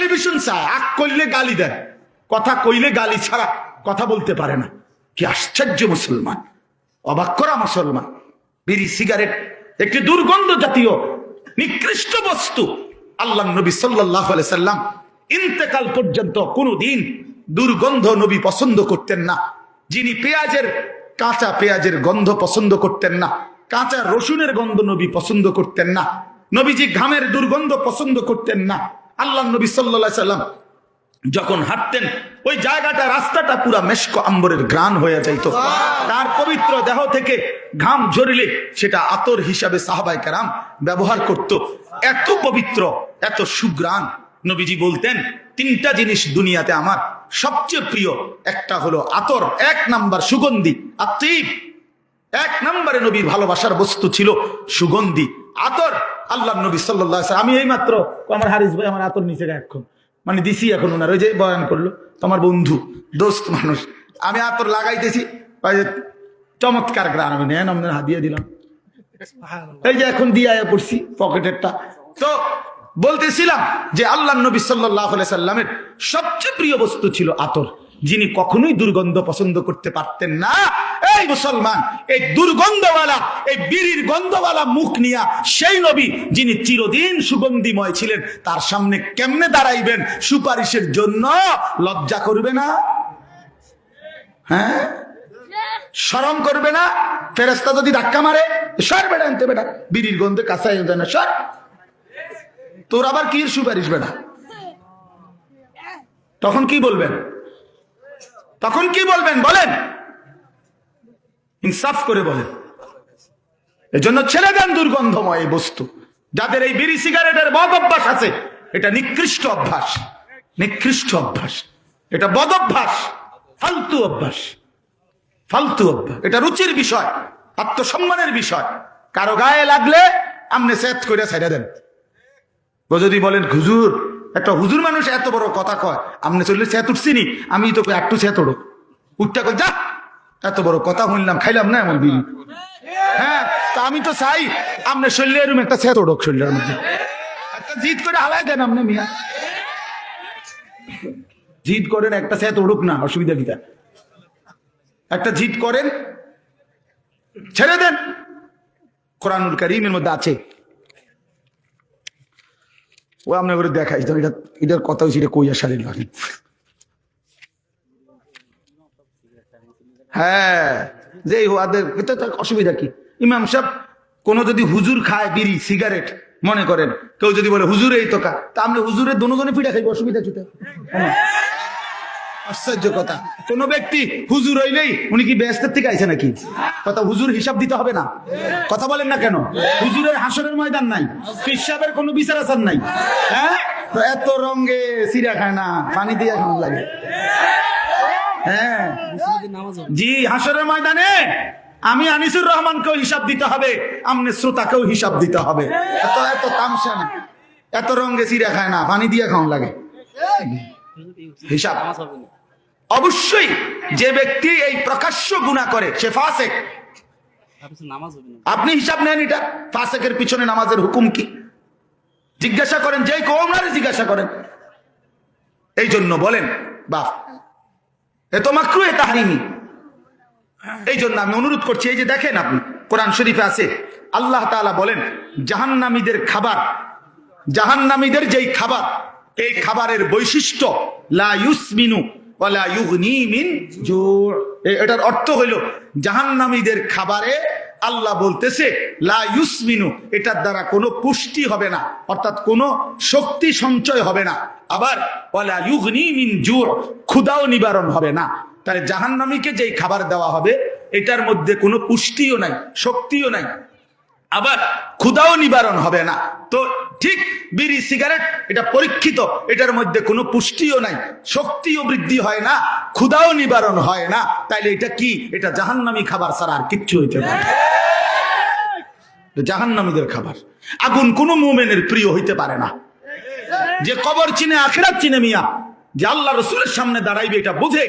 Television চায়, আগ করলে গালি দেয়। কথা কইলে গালি ছাড়া কথা বলতে পারে না। কি আশ্চর্য মুসলমান, অবাক করা মুসলমান। বিড়ি, সিগারেট, একটি দুর্গন্ধ জাতীয়, নিকৃষ্ট বস্তু। আল্লাহ নবী সাল্লাম ইন্তেকাল পর্যন্ত কোনোদিন দুর্গন্ধ নবী পছন্দ করতেন না। যিনি পেঁয়াজের, কাঁচা পেঁয়াজের গন্ধ পছন্দ করতেন না, কাঁচা রসুনের গন্ধ নবী পছন্দ করতেন না। নবীজি ঘামের দুর্গন্ধ পছন্দ করতেন না। আল্লাহ নবী সাল্লাহ সাল্লাম যখন হাঁটতেন ওই জায়গাটা রাস্তাটা পুরা মেশক আম্বরের গ্রান হয়ে যাইত। তার পবিত্র দেহ থেকে ঘাম ঝরিলে সেটা আতর হিসাবে সাহাবাই কারাম ব্যবহার করত। এত পবিত্র এত সুগ্রাণ নবীজি বলতেন তিনটা জিনিস দুনিয়াতে আমার সবচেয়ে প্রিয়। একটা হলো আতর এক নাম্বার সুগন্ধি আত্মীপ এক নম্বরে নবীর ভালোবাসার বস্তু ছিল সুগন্ধি। আতর আল্লাহ নবী সাল্লাহ আমি এই মাত্র আমার হারিস ভাই আমার আতর নিচে এখন মানে দিছি এখন ওনার ওই যে বয়ান করল তোমার বন্ধু দোস্ত মানুষ। আমি আতর লাগাইতেছি চমৎকার গ্রাম আমি নেন আমাদের হাতিয়ে দিলাম। এই যে এখন দিয়ে পড়ছি পকেটেরটা। তো বলতেছিলাম যে আল্লাহ নবী সাল্লাহ সাল্লামের সবচেয়ে প্রিয় বস্তু ছিল আতর। যিনি কখনোই দুর্গন্ধ পছন্দ করতে পারতেন না। এই মুসলমান, এই দুর্গন্ধওয়ালা, এই বিড়ির গন্ধওয়ালা মুখ নিয়া সেই নবী যিনি চিরদিন সুগন্ধিময় ছিলেন, তার সামনে কেমনে দাঁড়াইবেন সুপারিশের জন্য লজ্জা করবে না? হ্যাঁ? সরম করবে না? ফেরেস্তা যদি ধাক্কা মারে, সর বেটা আনতে বেটা, বিড়ির গন্ধে যায় না, সর। তোর আবার কি সুপারিশ বেটা? তখন কি বলবেন? তখন কি বলবেন? বলেন। ইনসাফ করে বলেন। এজন্য ছেড়ে দেন দুর্গন্ধময় এই বস্তু। যাদের এই বিড়ি সিগারেটের বদ অভ্যাস আছে, এটা নিকৃষ্ট অভ্যাস। নিকৃষ্ট অভ্যাস। এটা বদ অভ্যাস। ফালতু অভ্যাস। ফালতু অভ্যাস। এটা রুচির বিষয়, আত্মসম্মানের বিষয়। কারও গায়ে লাগলে আপনি সেট করে ছেড়ে দেন। যদি বলেন, হুজুর একটা হুজুর মানুষ এত বড় কথা কয় আপনি চললে চেত উঠছিনি আমি তোকে একটু চেত ওড়ো উঠতে যা, এত বড় কথা শুনলাম খাইলাম না এমন বিড়ি? হ্যাঁ তা আমি তো চাই আপনার শরীরে এরকম একটা চেত ওড়ক শরীরের মধ্যে। একটা জিদ করে হালাই দেন আপনি মিয়া। জিদ করেন একটা চেত ওড়ুক না, অসুবিধা কিটা একটা জিদ করেন, ছেড়ে দেন। কোরআনুল করিমের মধ্যে আছে ও আমরা করে দেখাই তো এটা এটার কথা হচ্ছে এটা কইয়া সারিল হ্যাঁ যে ওদের এটা অসুবিধা কি ইমাম সাহেব, কোন যদি হুজুর খায় বিড়ি, সিগারেট, মনে করেন, কেউ যদি বলে, হুজুরে এই তো কা তা আমরা হুজুরের দোনো পিঠা খাইব, অসুবিধা কি? হ্যাঁ। আশ্চর্য কথা। কোন ব্যক্তি হুজুর হইলেই উনি কি ব্যস্তের থেকে আইছে নাকি? কথা হুজুর হিসাব দিতে হবে না। কথা বলেন না কেন? হুজুরের হাসরের ময়দান নাই পিসাবের কোনো বিচার আচার নাই। হ্যাঁ? তো এত রঙে সিরা খায় না পানি দিয়ে লাগে। হ্যাঁ। জি, হাসরের ময়দানে আমি আনিসুর রহমানকেও হিসাব দিতে হবে, আমনে শ্রোতাকেও হিসাব দিতে হবে। এত এত তামসা না। এত রঙে সিরা খায় না পানি দিয়ে খাওয়ান লাগে। হিসাব। অবশ্যই যে ব্যক্তি এই প্রকাশ্য গুণা করে সে ফাসেক। আপনি হিসাব নেন এটা। ফাসেকের পিছনে নামাজের হুকুম কি? জিজ্ঞাসা করেন যে কৌমারে জিজ্ঞাসা করেন। এই জন্য বলেন বাপ এ তো মাকরু এ তাহারিমি। এই জন্য আমি অনুরোধ করছি এই যে দেখেন আপনি কোরআন শরীফে আছে আল্লাহ তাআলা বলেন জাহান্নামীদের খাবার জাহান্নামীদের যেই খাবার এই খাবারের বৈশিষ্ট্য লা ইউসমিনু এটার অর্থ হইল, জাহান্নামীদের খাবারে আল্লাহ বলতেছে, লা ইউসমিনু, এটার দ্বারা কোনো পুষ্টি হবে না, অর্থাৎ কোনো শক্তি সঞ্চয় হবে না। আবার, ওয়ালা ইউগনি মিন জু' ক্ষুধাও নিবারণ হবে না। তাহলে জাহান্নামীকে যেই খাবার দেওয়া হবে, এটার মধ্যে কোনো পুষ্টিও নাই, শক্তিও নাই। আবার ক্ষুদাও নিবারণ হবে না। তো ঠিক বিড়ি, সিগারেট, এটা পরীক্ষিত, এটার মধ্যে কোনো পুষ্টিও নাই, শক্তিও বৃদ্ধি হয় না ক্ষুদাও নিবারণ হয় না। তাইলে এটা কি? এটা জাহান্নামী খাবার ছাড়া আর কিচ্ছু হইতে পারে জাহান্নামীদের খাবার। আগুন কোনো মোমেনের প্রিয় হইতে পারে না। যে কবর চিনে, আখেরাত চিনে মিয়া, যে আল্লাহ রসুলের সামনে দাঁড়াইবে, এটা বুঝে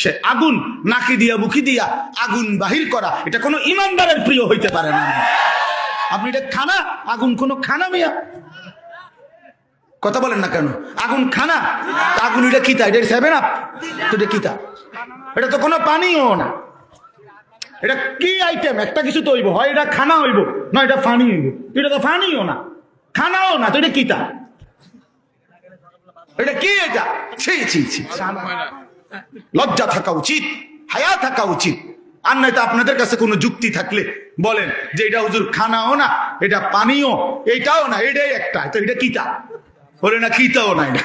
সে আগুন নাকি দিয়া, বুকি দিয়া আগুন বাহির করা, এটা কোনো ইমানদারের প্রিয় হইতে পারে না। আপনি এটা খানা? আগুন কোনো খানা মিয়া? কথা বলেন না কেন? আগুন খানা? আগুন এটা কিতা এটা সেভেন আপ তো এটা কিতা এটা তো কোনো পানিও না। এটা কি আইটেম একটা কিছু তো হইব। হয় এটা খানা হইব, না এটা ফানি হইব। এটা তো ফানিও না। খানাও না, তো এটা কিতা এটা কি এটা? ছি ছি ছি। লজ্জা থাকা উচিত, হায়া থাকা উচিত। আর নয়তো আপনাদের কাছে কোনো যুক্তি থাকলে বলেন যে এটা হুজুর খানাও না, এটা পানিও, এটাও না, এটাই একটা। তো এটা কিতা? বলে না কিতাও না এটা।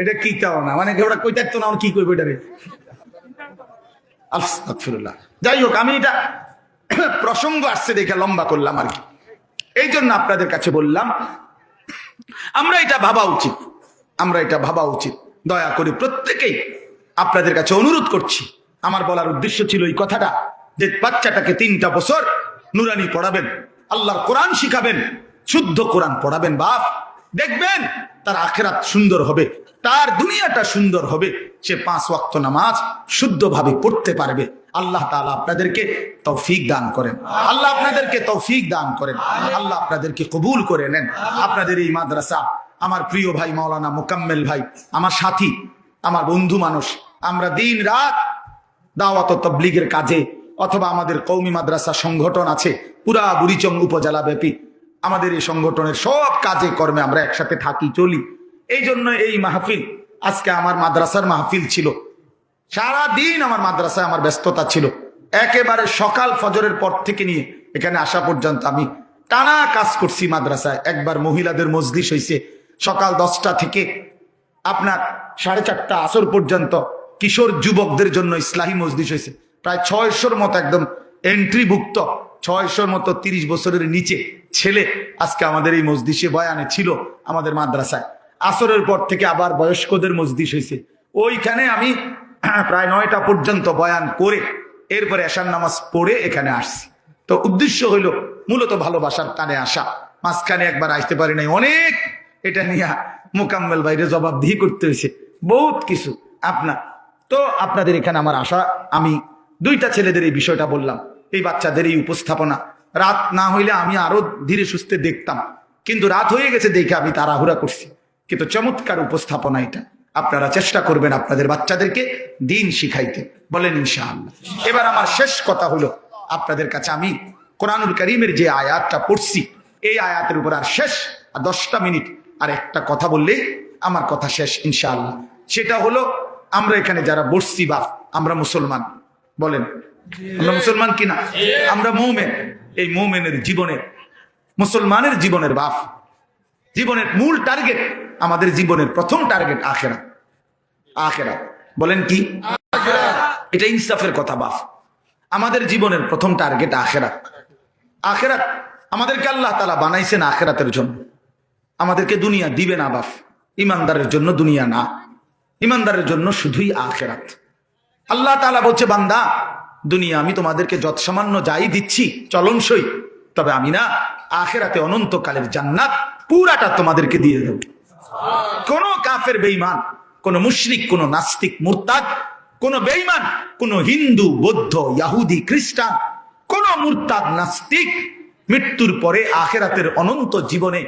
এটা কিতাও না। মানে ওরা কই থাকতো না কি করব এটা রে যাই হোক, আমি এটা প্রসঙ্গ আসছে দেখে লম্বা করলাম আর কি। এই জন্য আপনাদের কাছে বললাম, আমরা এটা ভাবা উচিত। আমরা এটা ভাবা উচিত। দয়া করে প্রত্যেকেই আপনাদের কাছে অনুরোধ করছি আমার বলার উদ্দেশ্য ছিল এই কথাটা, যে বাচ্চাটাকে তিনটা বছর নুরানি পড়াবেন, আল্লাহর কোরআন শিখাবেন, শুদ্ধ কোরআন পড়াবেন, বাপ। দেখবেন তার আখেরাত সুন্দর হবে, তার দুনিয়াটা সুন্দর হবে, সে পাঁচ ওয়াক্ত নামাজ শুদ্ধভাবে পড়তে পারবে। আল্লাহ তাআলা আপনাদেরকে তৌফিক দান করেন। আল্লাহ আপনাদেরকে তৌফিক দান করেন। আল্লাহ আপনাদেরকে কবুল করে নেন। আপনাদের এই মাদ্রাসা, আমার প্রিয় ভাই মাওলানা মোকাম্মেল ভাই, আমার সাথী, আমার বন্ধু মানুষ, আমরা দিন রাত দাওয়াত তবলিগের কাজে অথবা আমাদের কৌমি মাদ্রাসা সংগঠন আছে, পুরা বুড়িচং উপজেলা ব্যাপী। আমাদের এই সংগঠনের সব কাজে কর্মে আমরা একসাথে থাকি, চলি। এই জন্য এই মাহফিল, আজকে আমার মাদ্রাসার মাহফিল ছিল। সারা দিন আমার মাদ্রাসায় আমার ব্যস্ততা ছিল। একেবারে সকাল ফজরের পর থেকে নিয়ে এখানে আসা পর্যন্ত আমি টানা কাজ করছি মাদ্রাসায়। একবার মহিলাদের মজলিস হয়েছে সকাল দশটা থেকে আপনার সাড়ে চারটা আসর পর্যন্ত কিশোর যুবকদের জন্য ইসলাহী মজলিস হয়েছে। প্রায় ছয়শোর মতো একদম এন্ট্রিভুক্ত ছয়শোর মতো তিরিশ বছরের নিচে ছেলে আজকে আমাদের এই মসজিষে বয়ানে ছিল আমাদের মাদ্রাসায়। আসরের পর থেকে আবার বয়স্কদের মসজিদ হয়েছে। ওইখানে আমি প্রায় নয়টা পর্যন্ত বয়ান করে এরপরে এশার নামাজ পড়ে এখানে আসছি। তো উদ্দেশ্য হইল মূলত ভালোবাসার টানে আসা। মাঝখানে একবার আসতে পারি নাই, অনেক এটা নিয়ে মোকাম্মেল বাইরে জবাবদিহি করতে হয়েছে। বহুত কিছু আপনার তো আপনাদের এখানে আমার আশা, আমি দুইটা ছেলেদের এই বিষয়টা বললাম, এই বাচ্চাদের এই উপস্থাপনা। রাত না হইলে আমি আরও ধীরে সুস্থে দেখতাম, কিন্তু রাত হয়ে গেছে দেখে আমি তাড়াহুড়া করছি। কিন্তু চমৎকার উপস্থাপনা এটা। আপনারা চেষ্টা করবেন আপনাদের বাচ্চাদেরকে দিন শিখাইতে। বলেন ইনশাআল্লাহ। এবার আমার শেষ কথা হলো, আপনাদের কাছে আমি কোরআনুল করিমের যে আয়াতটা পড়ছি, এই আয়াতের উপর আর শেষ আর দশটা মিনিট আর একটা কথা বললেই আমার কথা শেষ ইনশাআল্লাহ। সেটা হলো আমরা এখানে যারা বসছি বা আমরা মুসলমান। বলেন, আমরা মুসলমান কিনা? আমরা মৌমেন। এই মৌমেনের জীবনের মুসলমানের জীবনের বাপ। জীবনের মূল টার্গেট, আমাদের জীবনের প্রথম টার্গেট আখেরা আখেরা বলেন কি? এটা ইনসাফের কথা, বাপ। আমাদের জীবনের প্রথম টার্গেট আখেরা আখেরাত আমাদেরকে আল্লাহ তালা বানাইছেন আখেরাতের জন্য। আমাদেরকে দুনিয়া দিবে না, বাপ। ইমানদারের জন্য দুনিয়া না। ইমানদারের জন্য শুধুই আখেরাত। আল্লাহ তালা বলছে, বান্দা, দুনিয়া আমি তোমাদেরকে যত সামান্য যাই দিচ্ছি চলনসই তবে আমি না, আখেরাতে অনন্তকালের জান্নাত পুরাটা তোমাদেরকে দিয়ে দেব। কোন কাফের বেইমান কোন মুশরিক, কোন নাস্তিক, মুরতাদ, কোন বেইমান কোন হিন্দু, বৌদ্ধ, ইয়াহুদি, খ্রিস্টান, কোন মুরতাদ, নাস্তিক, মৃত্যুর পরে আখেরাতের অনন্ত জীবনে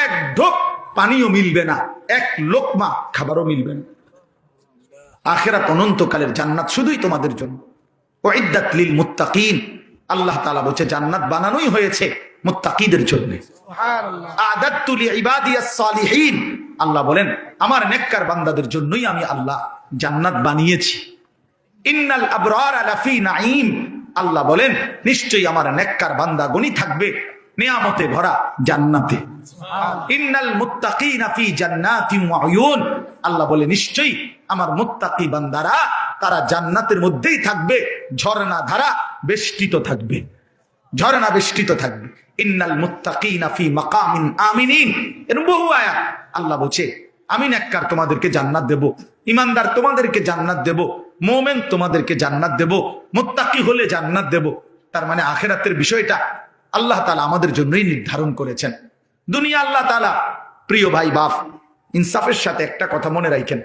এক ঢোক পানিও মিলবে না, এক লোকমা খাবারও মিলবে না। আখেরাত অনন্তকালের জান্নাত শুধুই তোমাদের জন্য। ওইদাত লিল মুত্তাকিন। আল্লাহ তাআলা বলছে জান্নাত বানানোই হয়েছে মুত্তাকিদের জন্য। আল্লাহ বলেন আমার নেককার বান্দাদের জন্যই আমি আল্লাহ জান্নাত বানিয়েছি। ইন্নাল আবরার লাফি নাঈম। আল্লাহ বলেন নিশ্চয়ই আমার নেককার বান্দা গনি থাকবে নিয়ামতে ভরা জান্নাতে। ইন্নাল মুত্তাকিনা ফি জান্নাতিন ওয়া উয়ুন। আল্লাহ বলে নিশ্চয়ই আমার মুত্তাকি বান্দারা, তারা জান্নাতের মধ্যেই থাকবে ঝর্ণা ধারা বেষ্টিত থাকবে ঝর্ণা বেষ্টিত থাকবে। ইন্নাল মুত্তাকিনা ফি মাকামিন আমিনিন। এরকম বহু আয়াত আল্লাহ বলছে, আমি নেককার তোমাদেরকে জান্নাত দেব, ইমানদার তোমাদেরকে জান্নাত দেব, মোমেন তোমাদেরকে জান্নাত দেব, মুত্তাকি হলে জান্নাত দেব। তার মানে আখেরাতের বিষয়টা আল্লাহ তালা আমাদের জন্যই নির্ধারণ করেছেন। দুনিয়া আল্লাহ তালা প্রিয় ভাই বাপ, ইনসাফের সাথে একটা কথা মনে রাখেন।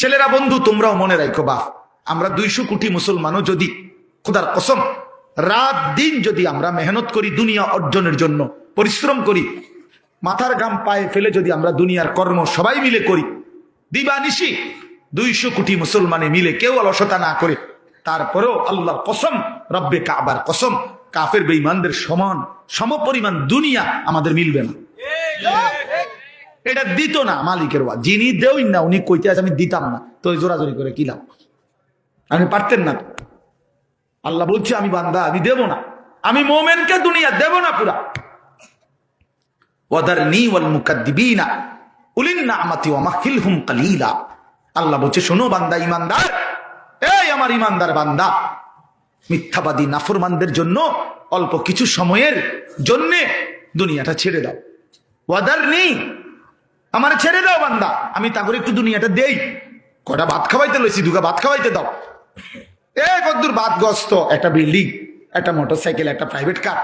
ছেলেরা বন্ধু, তোমরাও মনে রাখো বাপ। আমরা দুইশো কোটি মুসলমানও যদি, খুদার কসম, রাত দিন যদি আমরা মেহনত করি দুনিয়া অর্জনের জন্য, পরিশ্রম করি, মাথার গাম পায়ে ফেলে যদি আমরা দুনিয়ার কর্ম সবাই মিলে করি, দিবানিশি দুইশো কোটি মুসলমানে মিলে কেউ অলসতা না করে, তারপরেও আল্লাহর কসম, রব্বে কাবার কসম, কাফের বেঈমানদের সমান, সমপরিমাণ দুনিয়া আমাদের মিলবে না। এটা দিত না মালিকের ওয়া যিনি দেওই না, উনি কইতে আছে, আমি দিতাম না। তো জোরাজোরি করে কিলাম আমি পারতেন না। আল্লাহ বলছে, আমি বান্দা, আমি দেব না। আমি মোমেনকে দুনিয়া দেব না পুরা। আল্লাহ বলছে, শোনো বান্দা ইমানদার, এই আমার ইমানদার বান্দা। মিথ্যাবাদী নাফরমানদের জন্য অল্প কিছু সময়ের জন্যে দুনিয়াটা ছেড়ে দাও। ওয়াদার নেই আমার ছেড়ে দাও, বান্দা। আমি তাগরে একটু দুনিয়াটা দেই। কটা ভাত খাওয়াইতে লইছি? দুগা ভাত খাওয়াইতে দাও। এ কদ্দুর ভাত গস্ত একটা বিল্ডিং, একটা মোটরসাইকেল, একটা প্রাইভেট কার।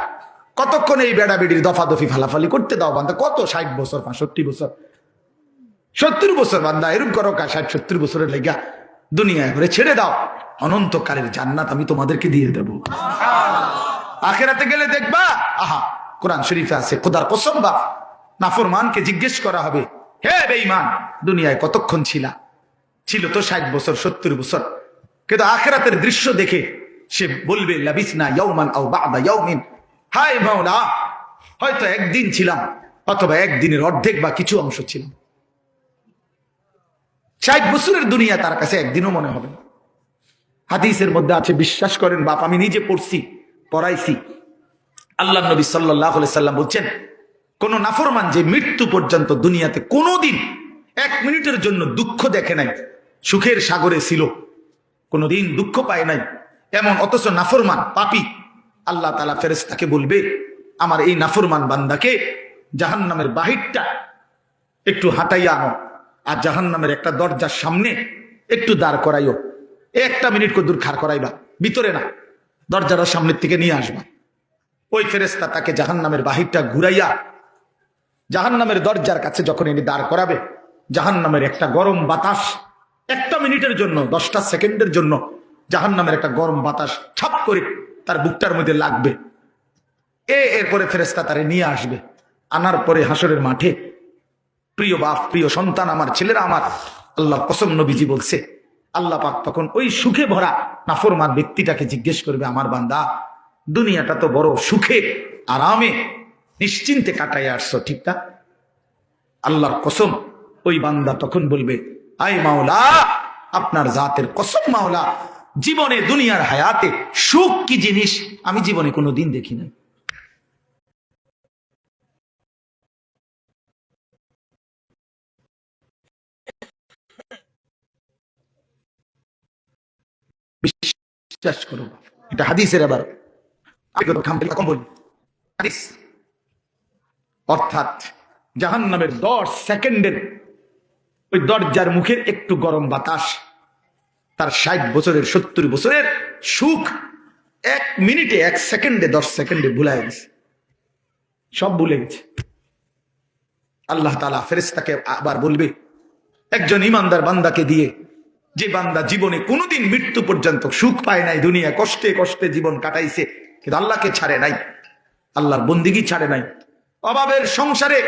কতক্ষণ এই বেড়া বেড়ির দফা দফি ফালাফালি করতে দাও, বান্দা? কত? ষাট বছর, পঁয়ষট্টি বছর। সত্তর বছর, বান্দা, এরম করো কা, ষাট, সত্তর বছরের লেগা দুনিয়া করে ছেড়ে দাও। অনন্তকালের জান্নাত আমি তোমাদেরকে দিয়ে দেব। আখেরাতে গেলে দেখবা, আহা, কোরআন শরীফে আছে, খোদার কসম বা, নাফরমানকে জিজ্ঞেস করা হবে হে বেঈমান, দুনিয়ায় কতক্ষণ ছিলা? ছিল তো ষাট বছর, সত্তর বছর। কিন্তু আখেরাতের দৃশ্য দেখে সে বলবে, লাবিসনা ইয়াউমান আও বাদা হাই মাওলা, হয়তো একদিন ছিলাম, অথবা একদিনের অর্ধেক বা কিছু অংশ ছিলাম। ষাট বছরের দুনিয়া তার কাছে একদিনও মনে হবে না। হাদিসের মধ্যে আছে, বিশ্বাস করেন, বাপ, আমি নিজে পড়ছি, পড়াইছি। আল্লাহ নবী সাল্লাহ সাল্লাম বলছেন কোন নাফরমান যে মৃত্যু পর্যন্ত দুনিয়াতে কোনোদিন এক মিনিটের জন্য দুঃখ দেখে নাই, সুখের সাগরে ছিল, কোনোদিন দুঃখ পায় নাই। এমন অথচ নাফরমান, পাপি। আল্লাহ তালা ফেরেস্তাকে বলবে, আমার এই নাফরমান বান্দাকে জাহান নামের বাহিরটা একটু হাঁটাইয়া আনো আর জাহান নামের একটা দরজার সামনে একটু দাঁড় করাইও। একটা মিনিট দূর খাড় করাইবা, ভিতরে না দরজাটার সামনের থেকে নিয়ে আসবা। ওই ফেরেস্তা তাকে জাহান নামের বাহিরটা ঘুরাইয়া জাহান নামের দরজার কাছে যখন এনে দাঁড় করাবে জাহান নামের একটা গরম বাতাস একটা মিনিটের জন্য, দশটা সেকেন্ডের জন্য জাহান নামের একটা গরম বাতাস ছাপ করে তার বুকটার মধ্যে লাগবে। এ এরপরে ফেরেস্তা তারে নিয়ে আসবে। আনার পরে হাসরের মাঠে, প্রিয় বাপ, প্রিয় সন্তান আমার, ছেলেরা আমার আল্লাহ কসম নবীজি বলছে, আল্লাহ পাক তখন ওই সুখে ভরা, নাফরমান ব্যক্তিটাকে জিজ্ঞেস করবে, আমার বান্দা, দুনিয়াটা তো বড় সুখে, আরামে নিশ্চিন্তে কাটাই আসছো, ঠিক না? আল্লাহর কসম, ওই বান্দা তখন বলবে আই মাওলা, আপনার জাতের কসম মাওলা, জীবনে, দুনিয়ার হায়াতে সুখ কি জিনিস? আমি জীবনে কোনো দিন দেখি নাই। বিশ্বাস করো, এটা হাদিসের আবার। কম বলি হাদিস। অর্থাৎ জাহান নামের দশ সেকেন্ডের ওই দরজার মুখের একটু গরম বাতাস, তার ষাট বছরের, সত্তর বছরের সুখ এক মিনিটে, এক সেকেন্ডে, দশ সেকেন্ডে ভুলাই গেছে। সব ভুলে গেছে। আল্লাহ তালা ফেরেস্তাকে আবার বলবে, একজন ইমানদার বান্দাকে দিয়ে, যে বান্দা জীবনে কোনোদিন মৃত্যু পর্যন্ত সুখ পায় নাই, দুনিয়া কষ্টে কষ্টে জীবন কাটাইছে, কিন্তু আল্লাহকে ছাড়ে নাই, আল্লাহর বন্দিগি ছাড়ে নাই অভাবের সংসারে,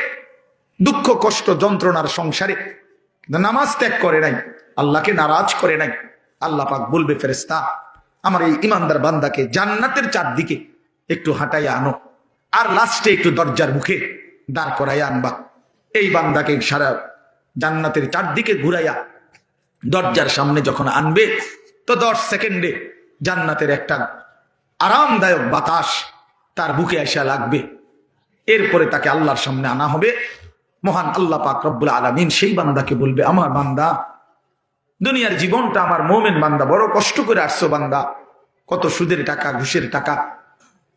দুঃখ, কষ্ট, যন্ত্রণার সংসারে। নামাজ ত্যাগ করে নাই, আল্লাহকে নারাজ করে নাই। আল্লাহ পাক বলবে ফেরেস্তা আমার এই ইমানদার বান্দাকে জান্নাতের চারদিকে একটু হাঁটাইয়া আনো, আর লাস্টে একটু দরজার মুখে দাঁড় করাইয়া আনবা। এই বান্দাকে সারা জান্নাতের চারদিকে ঘুরাইয়া দরজার সামনে যখন আনবে, তো দশ সেকেন্ডে জান্নাতের একটা আরামদায়ক বাতাস তার বুকে আসা লাগবে। এরপরে তাকে আল্লাহর সামনে আনা হবে। মহান আল্লাহ পাক রব্বুল আলমিন সেই বান্দাকে বলবে, আমার বান্দা, দুনিয়ার জীবনটা আমার মোমেন বান্দা, বড় কষ্ট করে আসছো বান্দা। কত সুদের টাকা, ঘুষের টাকা,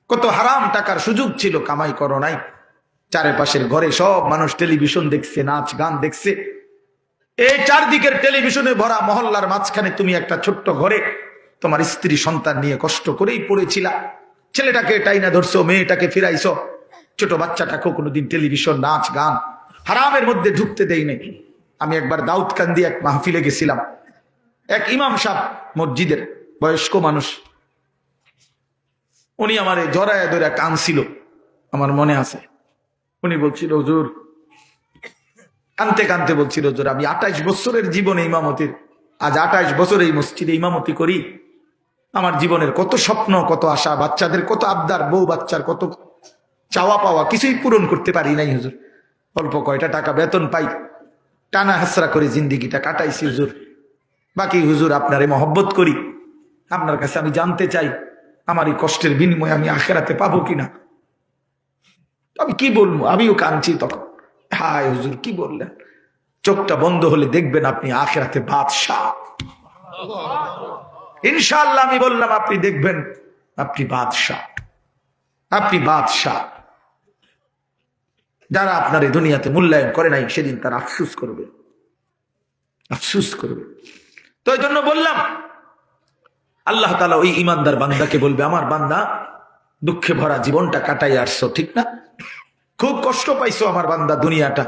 কত হারাম টাকার সুযোগ ছিল, কামাই করো নাই। চারিপাশের ঘরে সব মানুষ টেলিভিশন দেখছে, নাচ, গান দেখছে। এই চারদিকের টেলিভিশনে ভরা মহল্লার মাঝখানে তুমি একটা ছোট্ট ঘরে তোমার স্ত্রী সন্তান নিয়ে কষ্ট করেই পড়েছিলা। ছেলেটাকে টাইনা ধরছো, মেয়েটাকে ফিরাইছো। ছোট বাচ্চাটাকেও কোনোদিন টেলিভিশন নাচ, গান হারামের মধ্যে ঢুকতে দেই নাই। আমি একবার দাউদকান্দি এক মাহফিলে গেছিলাম। এক ইমাম সাহ মসজিদের বয়স্ক মানুষ, উনি আমার জড়ায় ধরে কানছিল আমার মনে আছে। উনি বলছিল, হুজুর। কানতে কানতে বলছিল, হুজুর, আমি আঠাইশ বছরের জীবনে ইমামতির, আজ আঠাইশ বছর এই মসজিদে ইমামতি করি। আমার জীবনের কত স্বপ্ন, কত আশা, বাচ্চাদের কত আবদার, বউ বাচ্চার কত চাওয়া পাওয়া কিছুই পূরণ করতে পারি নাই, হুজুর। অল্প কয়টা টাকা বেতন পাই, টানা হাসরা করে জিন্দিগিটা কাটাইছি, হুজুর। বাকি হুজুর, আপনারে মহব্বত করি। আপনার কাছে আমি জানতে চাই, আমার এই কষ্টের বিনিময়ে আমি আখেরাতে পাবো কিনা। আমি কি বলব? আমিও কাঁদছি তখন। হায় হুজুর, কি বললেন? চোখটা বন্ধ হলে দেখবেন আপনি আখেরাতে বাদশাহ। ইনশাল্লাহ আমি বললাম, আপনি দেখবেন আপনি বাদশাহ। আপনি বাদশাহ। যারা আপনার এই দুনিয়াতে মূল্যায়ন করে নাই, সেদিন তার আফসুস করবে। আফসুস করবে। তো এই জন্য বললাম, আল্লাহ তালা ওই ইমানদার বান্দাকে বলবে, আমার বান্দা, দুঃখে ভরা জীবনটা কাটাই আসছো, ঠিক না? খুব কষ্ট পাইছো আমার বান্দা দুনিয়াটা।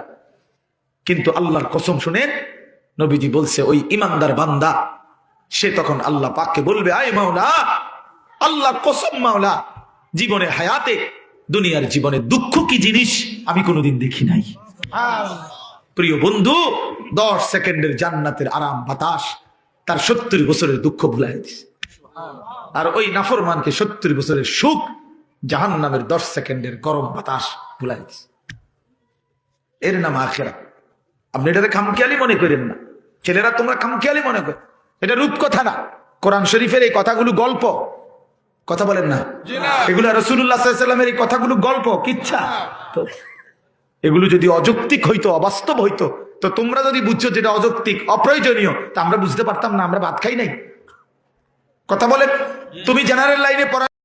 কিন্তু আল্লাহর কসম শুনেন নবীজি বলছে, ওই ইমানদার বান্দা, সে তখন আল্লাহ পাককে বলবে, আয় মাওলা আল্লাহ কসম মাওলা, জীবনে হায়াতে দুনিয়ার জীবনে দুঃখ কি জিনিস আমি কোনোদিন দেখি নাই। প্রিয় বন্ধু, দশ সেকেন্ডের জান্নাতের আরাম বাতাস তার সত্তর বছরের দুঃখ ভুলাই দিছে আর ওই নাফরমানকে সত্তর বছরের সুখ জাহান নামের দশ সেকেন্ডের গরম বাতাস ভুলাই দিছে এর নাম আখেরা। আপনি এটাতে খামখেয়ালি মনে করেন না। ছেলেরা তোমরা খামখেয়ালি মনে কর। এটা রূপকথা না। কোরআন শরীফের এই কথাগুলো গল্প। কথা বলেন না। এগুলো রসুল্লাহামের এই কথাগুলো গল্প কিচ্ছা। তো এগুলো যদি অযৌক্তিক হইতো অবাস্তব হইতো তো তোমরা যদি বুঝছ যেটা অযৌক্তিক অপ্রয়োজনীয় তা আমরা বুঝতে পারতাম না আমরা ভাত খাই নাই। কথা বলেন। তুমি জেনারেল লাইনে পড়া